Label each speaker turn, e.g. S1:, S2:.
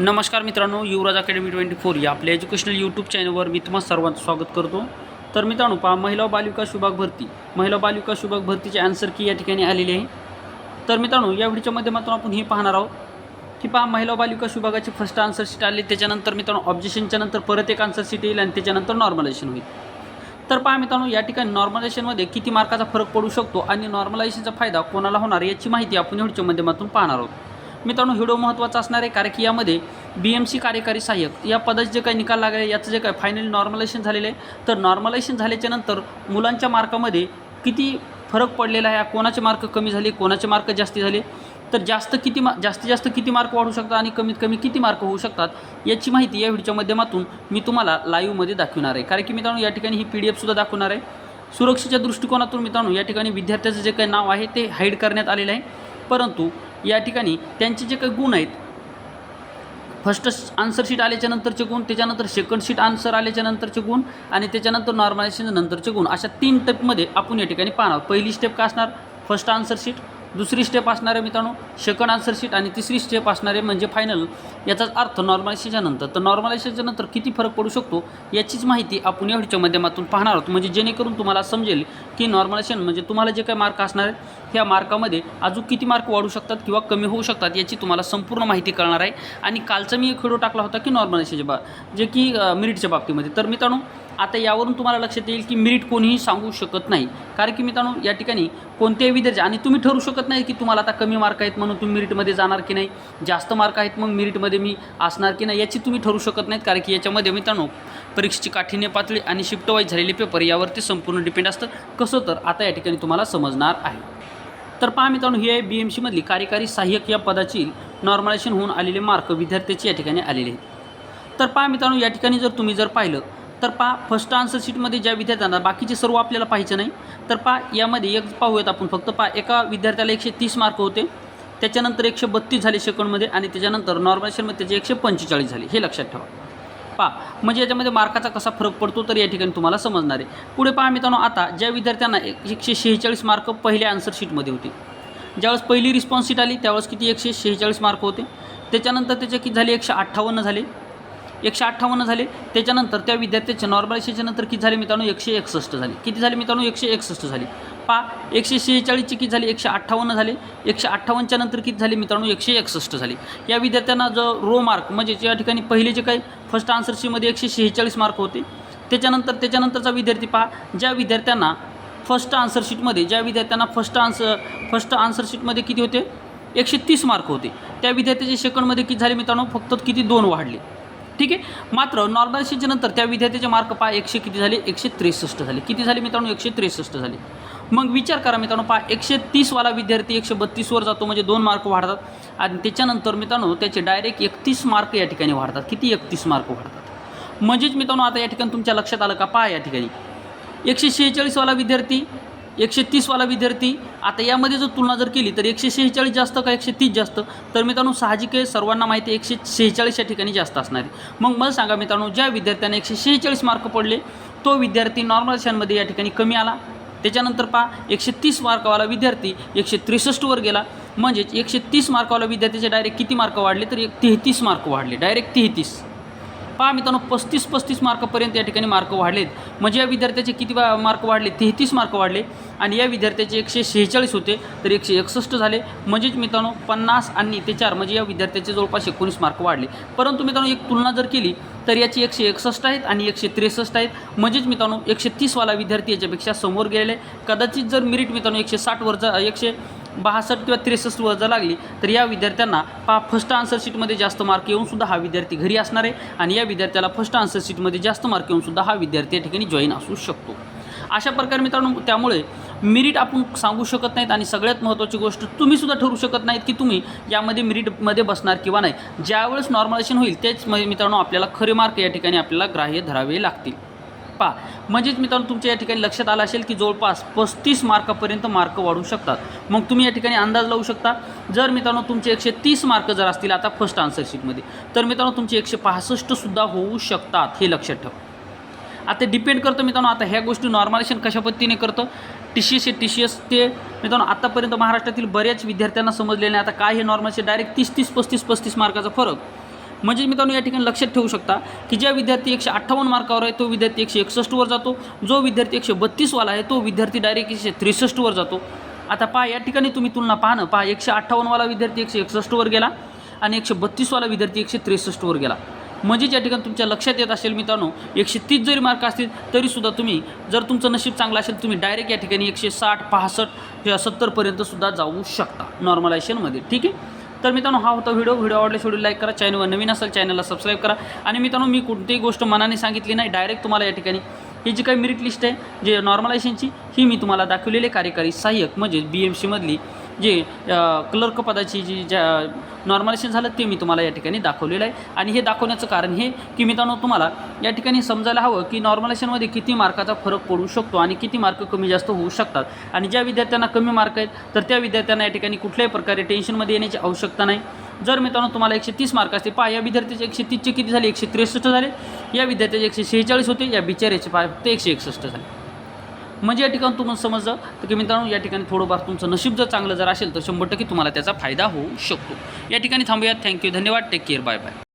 S1: नमस्कार मित्रांनो युवराज academy twenty four या आपल्या एज्युकेशनल यूट्यूब चॅनलवर मी तुम्हाला सर्वांचं स्वागत करतो. तर मित्रांनो पहा महिला बालविकास विभाग भरती. महिला बालविकास विभाग भरतीचे आन्सर की या ठिकाणी आलेली आहे. तर मित्रांनो या व्हिडिओच्या माध्यमातून आपण हे पाहणार आहोत की पहा महिला बालविकास विभागाची फर्स्ट आन्सर शीट आली त्याच्यानंतर मित्रांनो ऑब्जेक्शनच्या नंतर परत एक आन्सर शीट येईल आणि त्याच्यानंतर नॉर्मलायझेशन होईल. तर पहा मित्रांनो या ठिकाणी नॉर्मलायझेशनमध्ये किती मार्काचा फरक पडू शकतो आणि नॉर्मलायझेशनचा फायदा कोणाला होणार याची माहिती आपण या व्हिडिओच्या माध्यमातून पाहणार आहोत. मित्रांनो व्हिडिओ महत्त्वाचा असणार आहे कारण की यामध्ये बी एम सी कार्यकारी सहाय्यक. या पदाचे जे काही निकाल लागले याचं जे काही फायनली नॉर्मलायझेशन झालेलं आहे तर नॉर्मलायझेशन झाल्याच्यानंतर मुलांच्या मार्कामध्ये किती फरक पडलेला आहे कोणाचे मार्क कमी झाले कोणाचे मार्क जास्ती झाले तर जास्त किती मा जास्तीत जास्त किती मार्क वाढू शकतात आणि कमीत कमी किती मार्क होऊ शकतात याची माहिती या व्हिडिओच्या माध्यमातून मी तुम्हाला लाईव्हमध्ये दाखवणार आहे. कारण की मित्रांनो या ठिकाणी ही पी डी एफसुद्धा दाखवणार आहे. सुरक्षेच्या दृष्टिकोनातून मित्रांनो या ठिकाणी विद्यार्थ्याचं जे काही नाव आहे ते हाईड करण्यात आलेलं आहे. परंतु या ठिकाणी त्यांचे जे काही गुण आहेत फर्स्ट आन्सर शीट आल्याच्या नंतरचे गुण त्याच्यानंतर सेकंड शीट आन्सर आल्याच्या नंतरचे गुण आणि त्याच्यानंतर नॉर्मलायझेशन नंतरचे गुण. अशा तीन टेपमध्ये आपण या ठिकाणी पाहणार. पहिली स्टेप काय असणार? फर्स्ट आन्सर शीट दुसरी स्टेप असणार आहे मित्रांनो सेकंड आन्सर शीट आणि तिसरी स्टेप असणार आहे म्हणजे फायनल याचाच अर्थ नॉर्मलायझेशनच्या नंतर. तर नॉर्मलायझेशनच्या नंतर किती फरक पडू शकतो? याचीच माहिती आपण या व्हिडिओच्या माध्यमातून पाहणार आहोत. म्हणजे जेणेकरून तुम्हाला समजेल की नॉर्मलायझेशन म्हणजे तुम्हाला जे काही मार्क असणार आहेत ह्या मार्कामध्ये अजून किती मार्क वाढू शकतात किंवा कमी होऊ शकतात याची तुम्हाला संपूर्ण माहिती कळणार आहे. आणि कालचा मी एक व्हिडिओ टाकला होता की नॉर्मलायझेशनच्या बा जे की मिरिटच्या बाबतीमध्ये. तर मित्रांनो आता यावरून तुम्हाला लक्षात येईल की मिरिट कोणीही सांगू शकत नाही. कारण की मित्रांनो या ठिकाणी कोणत्याही विद्यार्थी आणि तुम्ही ठरू शकत नाही की तुम्हाला आता कमी मार्क आहेत म्हणून तुम्ही मिरिटमध्ये जाणार की नाही. जास्त मार्क आहेत मग मिरिटमध्ये मी असणार की नाही याची तुम्ही ठरू शकत नाहीत. कारण की याच्यामध्ये मित्रांनो परीक्षेची काठीण्य पातळी आणि शिफ्ट वाईज झालेले पेपर यावरती संपूर्ण डिपेंड असतं. कसं तर आता या ठिकाणी तुम्हाला समजणार आहे. तर पहा मित्रांनो ही आहे बी एम सीमधली कार्यकारी सहाय्यक या पदाची नॉर्मलायझेशन होऊन आलेले मार्क विद्यार्थ्याचे या ठिकाणी आलेले आहेत. तर पहा मित्रांनो या ठिकाणी जर तुम्ही जर पाहिलं तर पहा फर्स्ट आन्सर शीटमध्ये ज्या विद्यार्थ्यांना बाकीचे सर्व आपल्याला पाहायचं नाही. तर पहा यामध्ये एक पाहूयात आपण फक्त. पहा एका विद्यार्थ्याला एकशे तीस मार्क होते. त्याच्यानंतर एकशे बत्तीस झाले सेकंडमध्ये आणि त्याच्यानंतर नॉर्मल शेअरमध्ये त्याचे एकशे पंचेचाळीस झाले. हे लक्षात ठेवा. पहा म्हणजे याच्यामध्ये मार्काचा कसा फरक पडतो तर या ठिकाणी तुम्हाला समजणार आहे. पुढे पहा मित्रांनो आता ज्या विद्यार्थ्यांना एकशे शेहेचाळीस मार्क पहिल्या आन्सर शीटमध्ये होते. ज्यावेळेस पहिली रिस्पॉन्स शीट आली त्यावेळेस किती? एकशे शेहेचाळीस मार्क होते. त्याच्यानंतर त्याचे किती झाले? एकशे अठ्ठावन्न झाले. एकशे अठ्ठावन्न झाले. त्याच्यानंतर त्या विद्यार्थ्याचे नॉर्मलायझेशन नंतर किती झाले मित्रांनो? एकशे एकसष्ट झाले. किती झाले मित्रांनो? एकशे एकसष्ट झाले. पा एकशे शेहेचाळीसचे किती झाले? एकशे अठ्ठावन्न झाले. एकशे अठ्ठावन्नच्या नंतर किती झाले मित्रांनो? एकशे एकसष्ट झाले. या विद्यार्थ्यांना जो रो मार्क म्हणजे या ठिकाणी पहिले जे काही फर्स्ट आन्सरशीमध्ये एकशे शेहेचाळीस मार्क होते. त्याच्यानंतर त्याच्यानंतरचा विद्यार्थी पहा. ज्या विद्यार्थ्यांना फर्स्ट आन्सरशीटमध्ये ज्या विद्यार्थ्यांना फर्स्ट आन्सर फर्स्ट आन्सरशीटमध्ये किती होते? एकशे तीस मार्क होते. त्या विद्यार्थ्याचे सेकंडमध्ये किती झाले मित्रांनो? फक्त किती? दोन वाढले. ठीक आहे? मात्र नॉर्मलायझेशनच्या नंतर त्या विद्यार्थ्याचे मार्क पहा एकशे किती झाले? एकशे त्रेसष्ट झाले. किती झाले मित्रांनो? एकशे त्रेसष्ट झाले. मग विचार करा मित्रांनो पहा एकशे तीसवाला विद्यार्थी एकशे बत्तीसवर जातो म्हणजे दोन मार्क वाढतात. आणि त्याच्यानंतर मित्रांनो त्याचे डायरेक्ट एकतीस मार्क या ठिकाणी वाढतात. किती एकतीस मार्क वाढतात? म्हणजेच मित्रांनो आता या ठिकाणी तुमच्या लक्षात आलं का? पहा या ठिकाणी. एकशे शेहेचाळीसवाला विद्यार्थी एकशे तीसवाला विद्यार्थी आता यामध्ये जर तुलना जर केली तर एकशे शेहेचाळीस जास्त का एकशे तीस जास्त? तर मित्रांनो साहजिक आहे सर्वांना माहिती आहे एकशे शेहेचाळीस या ठिकाणी जास्त असणार आहे. मग मला सांगा मित्रांनो ज्या विद्यार्थ्यांना एकशे शेहेचाळीस मार्क पडले तो विद्यार्थी नॉर्मल नॉर्मलायझेशनमध्ये या ठिकाणी कमी आला. त्याच्यानंतर पहा एकशे तीस मार्कवाला विद्यार्थी एकशे त्रेसष्टवर गेला. म्हणजेच एकशे तीस मार्कवाला विद्यार्थ्याचे डायरेक्ट किती मार्क वाढले? तर एक तेहतीस मार्क वाढले. डायरेक्ट तेहतीस. पहा मित्रांनो पस्तीस पस्तीस मार्कपर्यंत या ठिकाणी मार्क वाढलेत. म्हणजे या विद्यार्थ्याचे किती मार्क वाढले? तेहतीस मार्क वाढले. आणि या विद्यार्थ्याचे एकशे शेहेचाळीस होते तर एकशे एकसष्ट झाले. म्हणजेच मित्रांनो पन्नास आणि ते चार म्हणजे या विद्यार्थ्याचे जवळपास एकोणीस मार्क वाढले. परंतु मित्रांनो एक तुलना जर केली तर याची एकशे एकसष्ट आहेत आणि एकशे त्रेसष्ट आहेत. म्हणजेच मित्रांनो एकशे तीसवाला विद्यार्थी याच्यापेक्षा समोर गेलेले आहे. कदाचित जर मिरिट मित्रांनो एकशे साठवर जा एकशे बासष्ट किंवा त्रेसष्ट वर्ज लागली तर या विद्यार्थ्यांना पा फर्स्ट आन्सर शीटमध्ये जास्त मार्क येऊनसुद्धा हा विद्यार्थी घरी असणार आहे. आणि या विद्यार्थ्याला फर्स्ट आन्सर शीटमध्ये जास्त मार्क येऊनसुद्धा हा विद्यार्थी या ठिकाणी जॉईन असू शकतो. अशा प्रकारे मित्रांनो त्यामुळे मिरिट आपण सांगू शकत नाहीत. आणि सगळ्यात महत्त्वाची गोष्ट तुम्हीसुद्धा ठरू शकत नाहीत की तुम्ही यामध्ये मिरिटमध्ये बसणार किंवा नाही. ज्यावेळेस नॉर्मलायझेशन होईल तेच म- मित्रांनो आपल्याला खरे मार्क या ठिकाणी आपल्याला ग्राह्य धरावे लागतील. पहा म्हणजेच मित्रांनो तुमच्या या ठिकाणी लक्षात आलं असेल की जवळपास पस्तीस मार्कापर्यंत मार्क वाढू शकतात. मग तुम्ही या ठिकाणी अंदाज लावू शकता. जर मित्रांनो तुमचे एकशे तीस मार्क जर असतील आता फर्स्ट आन्सर शीटमध्ये तर मित्रांनो तुमचे एकशे पासष्टसुद्धा होऊ शकतात हे लक्षात ठेवा. आता डिपेंड करतं मित्रांनो आता ह्या गोष्टी नॉर्मलायझेशन कशा पद्धतीने करतं? टी सी एस हे टी सी एस ते मित्रांनो आत्तापर्यंत महाराष्ट्रातील बऱ्याच विद्यार्थ्यांना समजलेले नाही. आता काय हे नॉर्मलचे डायरेक्ट तीस तीस पस्तीस पस्तीस मार्काचा फरक. म्हणजे मित्रांनो या ठिकाणी लक्षात ठेवू शकता की ज्या विद्यार्थी एकशे अठ्ठावन्न मार्कावर आहे तो विद्यार्थी एकशे एकसष्टवर जातो. जो विद्यार्थी एकशे बत्तीसवाला आहे तो विद्यार्थी डायरेक्ट एकशे त्रेसष्टवर जातो. आता पहा या ठिकाणी तुम्ही तुलना पहा ना. पहा एकशे अठ्ठावन्नवाला विद्यार्थी एकशे एकसष्टवर गेला आणि एकशे बत्तीसवाला विद्यार्थी एकशे त्रेसष्टवर गेला. म्हणजेच या ठिकाणी तुमच्या लक्षात येत असेल मित्रांनो एकशे तीस जरी मार्क असतील तरीसुद्धा तुम्ही जर तुमचं नशीब चांगलं असेल तुम्ही डायरेक्ट या ठिकाणी एकशे साठ पासष्ट किंवा सत्तरपर्यंत सुद्धा जाऊ शकता नॉर्मलायझेशनमध्ये ठीक आहे? तर मित्रांनो हा होता व्हिडिओ. व्हिडिओ आवडल्यास व्हिडिओ लाईक करा. चॅनलवर नवीन असेल चॅनलला सबस्क्राईब करा. आणि मित्रांनो मी कोणतीही गोष्ट मनाने सांगितली नाही डायरेक्ट तुम्हाला या ठिकाणी. ही जी काही मेरिट लिस्ट आहे जे नॉर्मलायझेशनची ही मी तुम्हाला दाखवलेले कार्यकारी सहाय्यक म्हणजे बी एम सीमधली जे क्लर्क पदाची जी ज्या नॉर्मलायझेशन झालं ते मी तुम्हाला या ठिकाणी दाखवलेलं आहे. आणि हे दाखवण्याचं कारण हे की मित्रांनो तुम्हाला या ठिकाणी समजायला हवं की नॉर्मलायझेशनमध्ये किती मार्काचा फरक पडू शकतो आणि किती मार्क कमी जास्त होऊ शकतात. आणि ज्या विद्यार्थ्यांना कमी मार्क आहेत तर त्या विद्यार्थ्यांना या ठिकाणी कुठल्याही प्रकारे टेन्शनमध्ये येण्याची आवश्यकता नाही. जर मित्रांनो तुम्हाला एकशे तीस मार्क असते पहा या विद्यार्थ्याचे एकशे तीसचे किती झाले? एकशे त्रेसष्ट झाले. या विद्यार्थ्याचे एकशे शेहेचाळीस होते या बिचाऱ्याचे पहा ते एकशे एकसष्ट झाले. म्हणजे या ठिकाणी तुम्हाला समजलं? तर की मित्रांनो या ठिकाणी थोडंफार तुमचं नशीब जर चांगलं जर असेल तर शंभर टक्के तुम्हाला त्याचा फायदा होऊ शकतो. या ठिकाणी थांबूयात. थँक्यू धन्यवाद. Take care bye bye